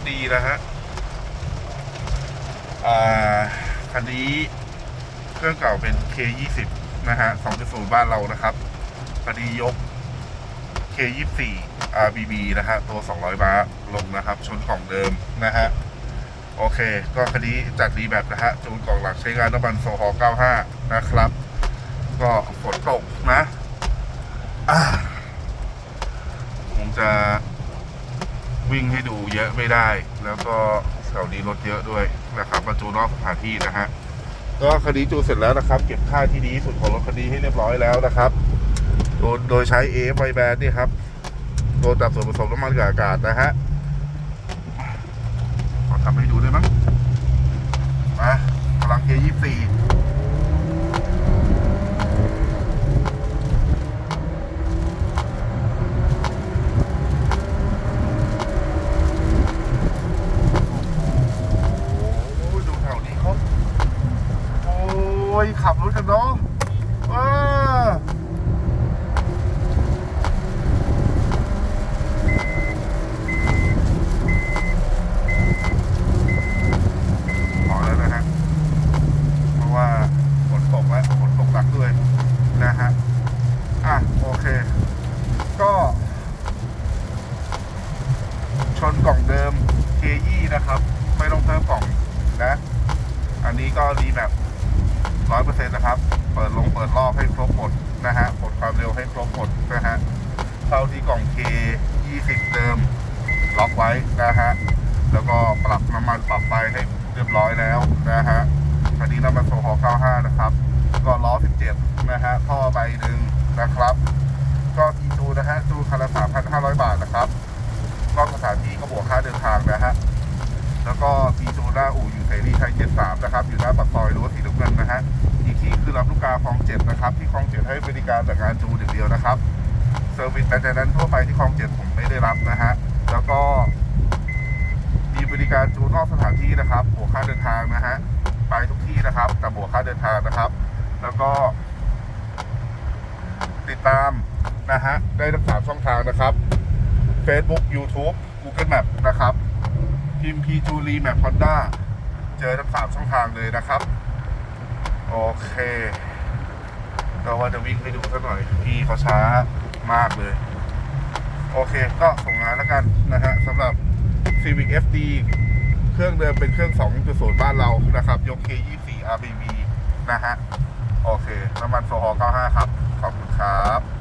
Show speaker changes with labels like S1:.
S1: FD นะฮะอ่าคันนี้เครื่องเก่าเป็น K20 นะฮะ 2.0 บ้านเรานะครับคันนี้ยก K24 RBB นะฮะ ตัว 200 บาลงนะครับ ชนกล่องเดิมนะฮะ โอเค ก็คันนี้จัดรีแบบนะฮะ จูนกล่องหลักใช้งานน้ำมันโซฮอล95 นะครับ ก็ฝนตกนะอ่าคงจะ วิ่งให้ดูเยอะไม่ได้ แล้วก็แถวนี้รถเยอะด้วยนะครับมาจูนอกสถานที่นะฮะก็คันนี้จูเสร็จแล้วนะครับ เก็บค่าที่ดีสุดของรถคันนี้ให้เรียบร้อยแล้วนะครับโดยโดยใช้ AF ไวแบนนี่ครับตัวจับส่วนผสมน้ำมันกับอากาศนะฮะขอทำให้ดูได้มั้งมาพลัง K24 โอ้โหดูแถวนี้เขาโอ้ยขับรถกันเนาะเออพอแล้วนะฮะเพราะว่าฝนตกแล้วฝนตกหนักด้วยนะฮะอะโอเคก็ชนกล่องเดิม K20 นะครับ ไม่ต้องเพิ่มกล่องนะ อันนี้ก็รีแบบ ร้อยเปอร์เซ็นต์นะครับ เปิดลงเปิดรอบให้ครบหมดนะฮะกดความเร็วให้ครบหมดนะฮะเท่าที่กล่อง K20 เดิม ล็อกไว้นะฮะ แล้วก็ปรับน้ำมันปรับไฟให้เรียบร้อยแล้วนะฮะคันนี้น้ำมันโซฮอ95 นะครับ ก็ล้อ 17 นะฮะ ท่อใบหนึ่งนะครับ ก็ทีจูนะฮะ จูคันละ3,500 บาทนะครับ ก็สถานที่ก็บวกค่าเดินทางนะฮะ แล้วก็ที จูหน้าอู่อยู่เสรีชัย73 นะครับ อยู่หน้าปากซอยรั้วสีน้ำเงินนะฮะ อีกที่คือรับลูกกาคลองเจ็ดนะครับ ที่คลองเจ็ดให้บริการแต่งานจูเดียวนะครับ เซอร์วิสแต่นั้นทั่วไปที่คลองเจ็ดผมไม่ได้รับนะฮะ แล้วก็มีบริการจูนนอกสถานที่นะครับบวกค่าเดินทางนะฮะ ไปทุกที่นะครับ แต่บวกค่าเดินทางนะครับ แล้วก็ ติดตามนะฮะ ได้ทั้งสามช่องทางนะครับ Facebook YouTube Google Map นะครับ พิมพ์พีจูรีแมปฮอนดาเจอทั้งสามช่องทางเลยนะครับ โอเคก็ว่าจะวิ่งให้ดูสักหน่อย พี่เขาช้ามากเลย โอเคก็ส่งงานแล้วกันนะฮะสำหรับ Civic FD เครื่องเดิมเป็นเครื่อง 2.0 บ้านเรานะครับ ยก K24 RBB นะฮะ โอเค น้ำมันโซฮอล95 ครับ ขอบคุณครับ